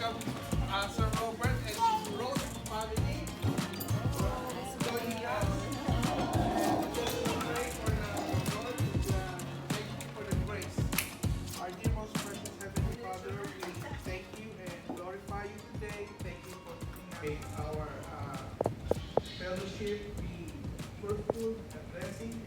welcome uh, Sir Robert and his Rose family. joining us. Pray for the Lord. Uh, Thank you for the grace. Our dear most precious Heavenly Father, we thank you and glorify you today. Thank you for making our uh, fellowship be fruitful and blessing,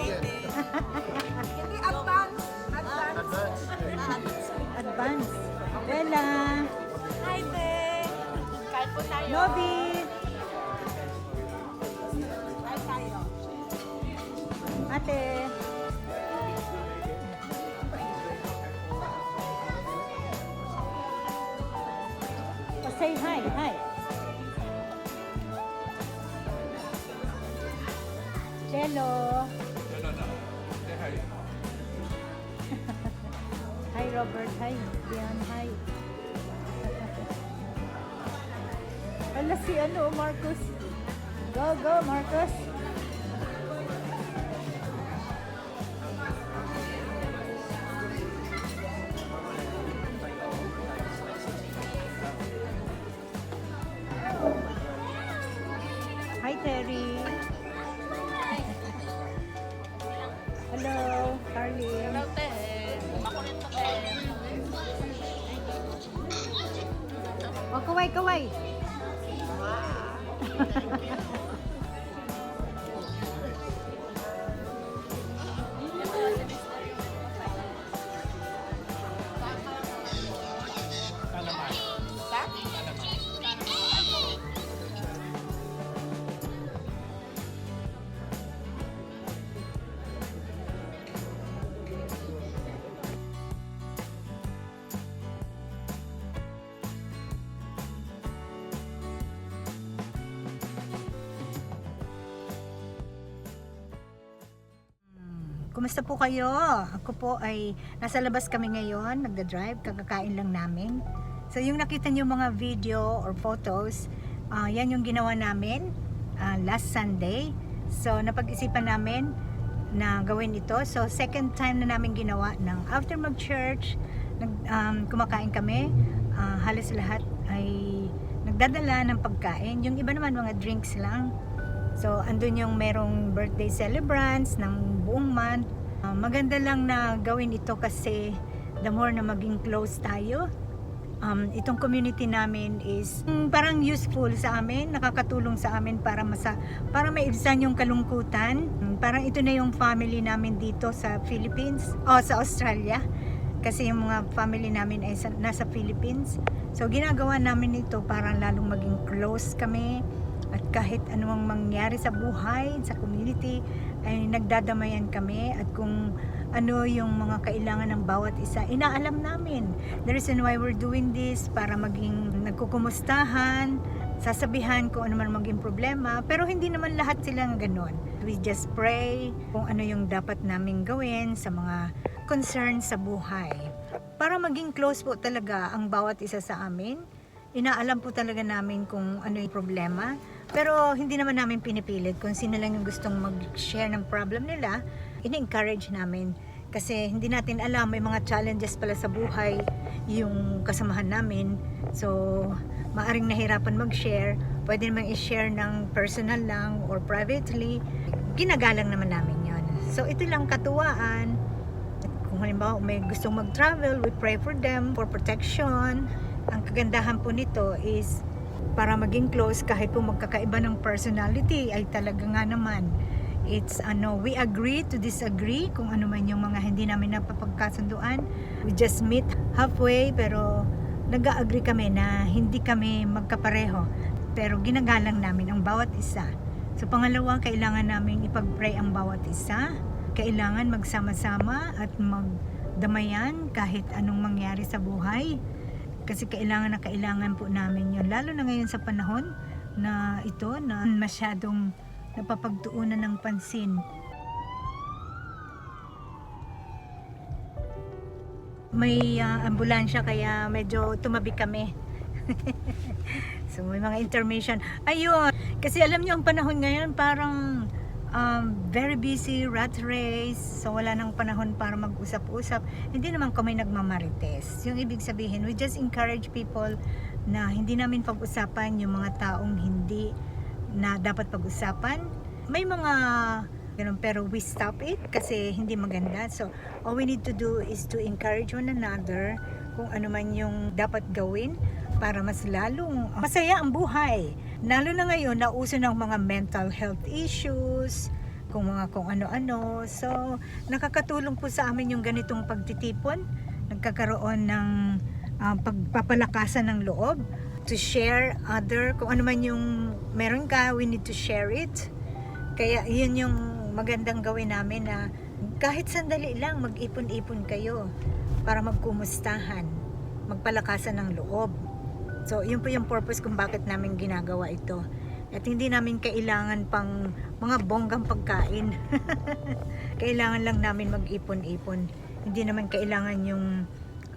Hindi, advance. Advance. Advance. Bella. Hi, te. Kain po tayo. Lobby. Kain tayo. Ate. Oh, say hi, hi. Cello. Hi. Robert. Hi. Dian, hi. Ala si ano, Marcus. Go, go, Marcus. Hi, Terry. Kumusta po kayo? Ako po ay nasa labas kami ngayon, nagda-drive, kakakain lang namin. So yung nakita niyo mga video or photos, ah, yan yung ginawa namin ah, last Sunday. So napag-isipan namin na gawin ito. So second time na namin ginawa ng after mag-church, nag, um, kumakain kami. Ah, halos lahat ay nagdadala ng pagkain. Yung iba naman mga drinks lang. So, andun yung merong birthday celebrants ng buong month. Ah, maganda lang na gawin ito kasi the more na maging close tayo, um, itong community namin is mm, parang useful sa amin, nakakatulong sa amin para masa para maibsan yung kalungkutan. Mm, Parang ito na yung family namin dito sa Philippines o sa Australia Kasi yung mga family namin ay sa- nasa Philippines. So ginagawa namin ito para lalong maging close kami at kahit anumang mangyari sa buhay, sa community, ay nagdadamayan kami at kung ano yung mga kailangan ng bawat isa, inaalam namin. The reason why we're doing this, para maging nagkukumustahan, sasabihan kung ano man maging problema, pero hindi naman lahat silang ganon. We just pray kung ano yung dapat naming gawin sa mga concerns sa buhay. Para maging close po talaga ang bawat isa sa amin, inaalam po talaga namin kung ano yung problema, pero hindi naman namin pinipilit kung sino lang yung gustong mag-share ng problem nila, ini-encourage namin. Kasi hindi natin alam, may mga challenges pala sa buhay yung kasamahan namin. So, maaring nahirapan mag-share, pwede naman i-share ng personal lang or privately. Ginagalang naman namin yon. So, ito lang katuwaan. Kung halimbawa may gustong mag-travel, we pray for them for protection. Ang kagandahan po nito is para maging close kahit po magkakaiba ng personality ay talaga nga naman. It's ano we agree to disagree kung ano man yung mga hindi namin napapagkasunduan. We just meet halfway pero nag-agree kami na hindi kami magkapareho. Pero ginagalang namin ang bawat isa. So pangalawa kailangan namin ipag-pray ang bawat isa. Kailangan magsama-sama at magdamayan kahit anong mangyari sa buhay kasi kailangan na kailangan po namin yun. Lalo na ngayon sa panahon na ito na masyadong napapagtuunan ng pansin. May ah, ambulansya kaya medyo tumabi kami. So may mga intermission. Ayun! Kasi alam niyo ang panahon ngayon parang um, very busy rat race so wala nang panahon para mag-usap-usap. Hindi naman kami nagmamarites. Yung ibig sabihin we just encourage people na hindi namin pag-usapan yung mga taong hindi na dapat pag-usapan. May mga ganun pero we stop it kasi hindi maganda. So all we need to do is to encourage one another kung ano man yung dapat gawin para mas lalong masaya ang buhay. Lalo na ngayon nauso ng mga mental health issues kung mga kung ano-ano so nakakatulong po sa amin yung ganitong pagtitipon nagkakaroon ng ah, pagpapalakasan ng loob to share other kung ano man yung meron ka we need to share it kaya yun yung magandang gawin namin na kahit sandali lang mag-ipon-ipon kayo para magkumustahan, magpalakasan ng loob. So, yun po yung purpose kung bakit namin ginagawa ito. At hindi namin kailangan pang mga bonggang pagkain. kailangan lang namin mag-ipon-ipon. Hindi naman kailangan yung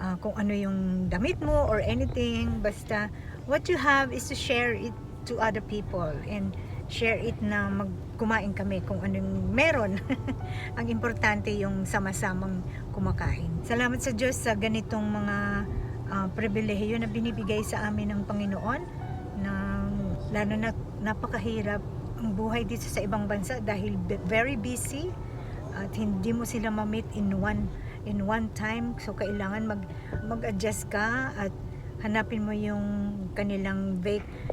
ah, kung ano yung damit mo or anything. Basta, what you have is to share it to other people and share it na magkumain kami kung anong meron. Ang importante yung sama-samang kumakain. Salamat sa Diyos sa ganitong mga ah, pribilehiyo na binibigay sa amin ng Panginoon na lalo na napakahirap ang buhay dito sa ibang bansa dahil very busy at hindi mo sila ma-meet in one in one time so kailangan mag mag-adjust ka at hanapin mo yung kanilang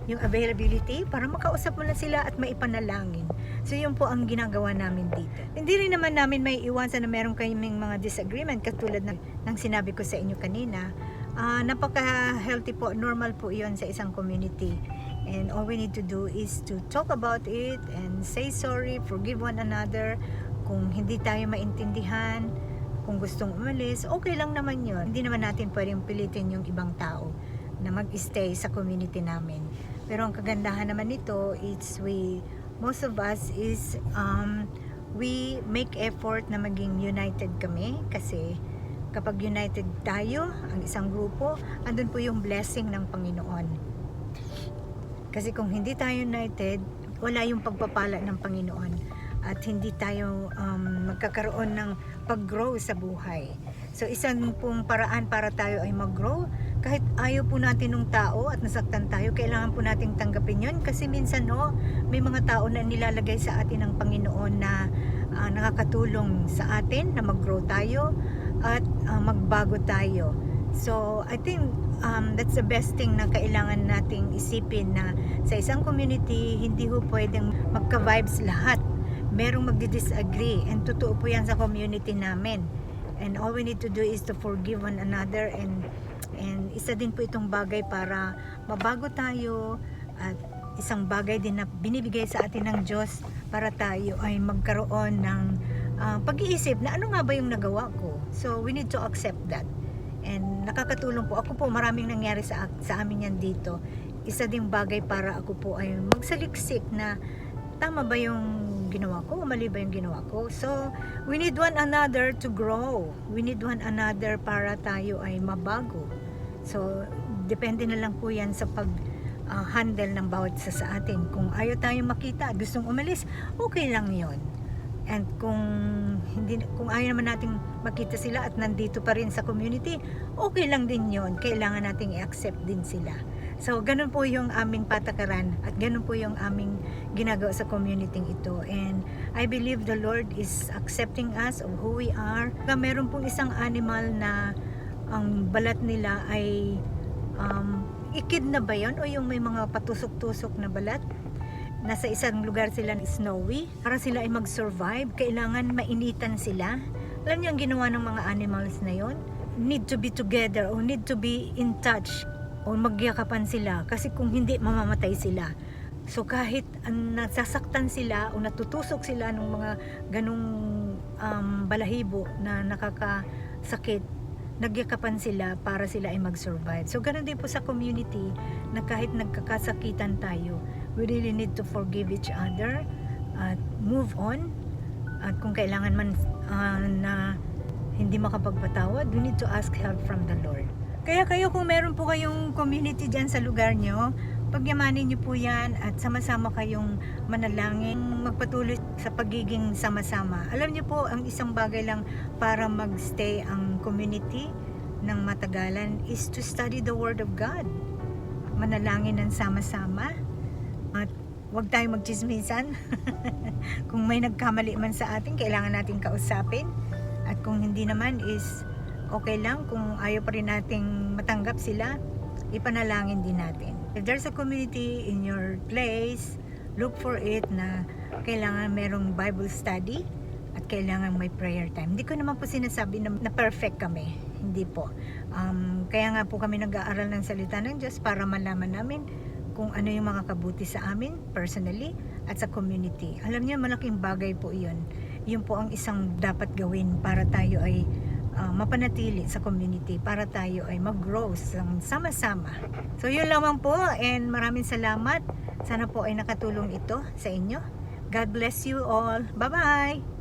yung availability para makausap mo na sila at maipanalangin. So yun po ang ginagawa namin dito. Hindi rin naman namin may iwasan na meron kayong mga disagreement katulad ng, ng sinabi ko sa inyo kanina. Ah, napaka-healthy po, normal po yun sa isang community. And all we need to do is to talk about it and say sorry, forgive one another. Kung hindi tayo maintindihan, kung gustong umalis, okay lang naman yun. Hindi naman natin pwedeng pilitin yung ibang tao na mag-stay sa community namin. Pero ang kagandahan naman nito, it's we, most of us is, um, we make effort na maging united kami kasi kapag united tayo, ang isang grupo, andun po yung blessing ng Panginoon. Kasi kung hindi tayo united, wala yung pagpapala ng Panginoon at hindi tayo um, magkakaroon ng pag-grow sa buhay. So isang pong paraan para tayo ay mag-grow, kahit ayaw po natin ng tao at nasaktan tayo, kailangan po nating tanggapin yon kasi minsan no, may mga tao na nilalagay sa atin ng Panginoon na ah, nakakatulong sa atin na mag-grow tayo at ah, magbago tayo. So, I think um, that's the best thing na kailangan nating isipin na sa isang community, hindi ho pwedeng magka-vibes lahat. Merong magdi-disagree and totoo po yan sa community namin. and all we need to do is to forgive one another and and isa din po itong bagay para mabago tayo at isang bagay din na binibigay sa atin ng Diyos para tayo ay magkaroon ng ah, pag-iisip na ano nga ba yung nagawa ko. So we need to accept that. And nakakatulong po. Ako po maraming nangyari sa, sa amin yan dito. Isa ding bagay para ako po ay magsaliksik na tama ba yung ginawa ko? Mali ba yung ginawa ko? So, we need one another to grow. We need one another para tayo ay mabago. So, depende na lang po yan sa pag ah, handle ng bawat isa sa atin. Kung ayaw tayong makita gustong umalis, okay lang yon. And kung hindi kung ayaw naman nating makita sila at nandito pa rin sa community, okay lang din yon. Kailangan nating i-accept din sila. So, ganun po yung aming patakaran at ganun po yung aming ginagawa sa community ito. And I believe the Lord is accepting us of who we are. Meron pong isang animal na ang balat nila ay um, ikid na ba yun? O yung may mga patusok-tusok na balat? Nasa isang lugar sila snowy. Para sila ay mag-survive, kailangan mainitan sila. Alam niyo ang ginawa ng mga animals na yon? Need to be together or need to be in touch o magyakapan sila kasi kung hindi mamamatay sila. So kahit ang nasasaktan sila o natutusok sila ng mga ganong um, balahibo na nakakasakit, nagyakapan sila para sila ay mag-survive. So ganun din po sa community na kahit nagkakasakitan tayo, we really need to forgive each other at move on. At kung kailangan man ah, na hindi makapagpatawad, we need to ask help from the Lord. Kaya kayo kung meron po kayong community dyan sa lugar nyo, pagyamanin nyo po yan at sama-sama kayong manalangin, magpatuloy sa pagiging sama-sama. Alam nyo po, ang isang bagay lang para magstay ang community ng matagalan is to study the Word of God. Manalangin ng sama-sama huwag tayong magchismisan. kung may nagkamali man sa atin, kailangan natin kausapin. At kung hindi naman is okay lang kung ayaw pa rin nating matanggap sila, ipanalangin din natin. If there's a community in your place, look for it na kailangan merong Bible study at kailangan may prayer time. Hindi ko naman po sinasabi na, na perfect kami. Hindi po. Um, kaya nga po kami nag-aaral ng salita ng Diyos para malaman namin kung ano yung mga kabuti sa amin personally at sa community. Alam niyo, malaking bagay po iyon. Yun po ang isang dapat gawin para tayo ay ah, mapanatili sa community, para tayo ay mag-grow sama-sama. So yun lamang po and maraming salamat. Sana po ay nakatulong ito sa inyo. God bless you all. Bye-bye!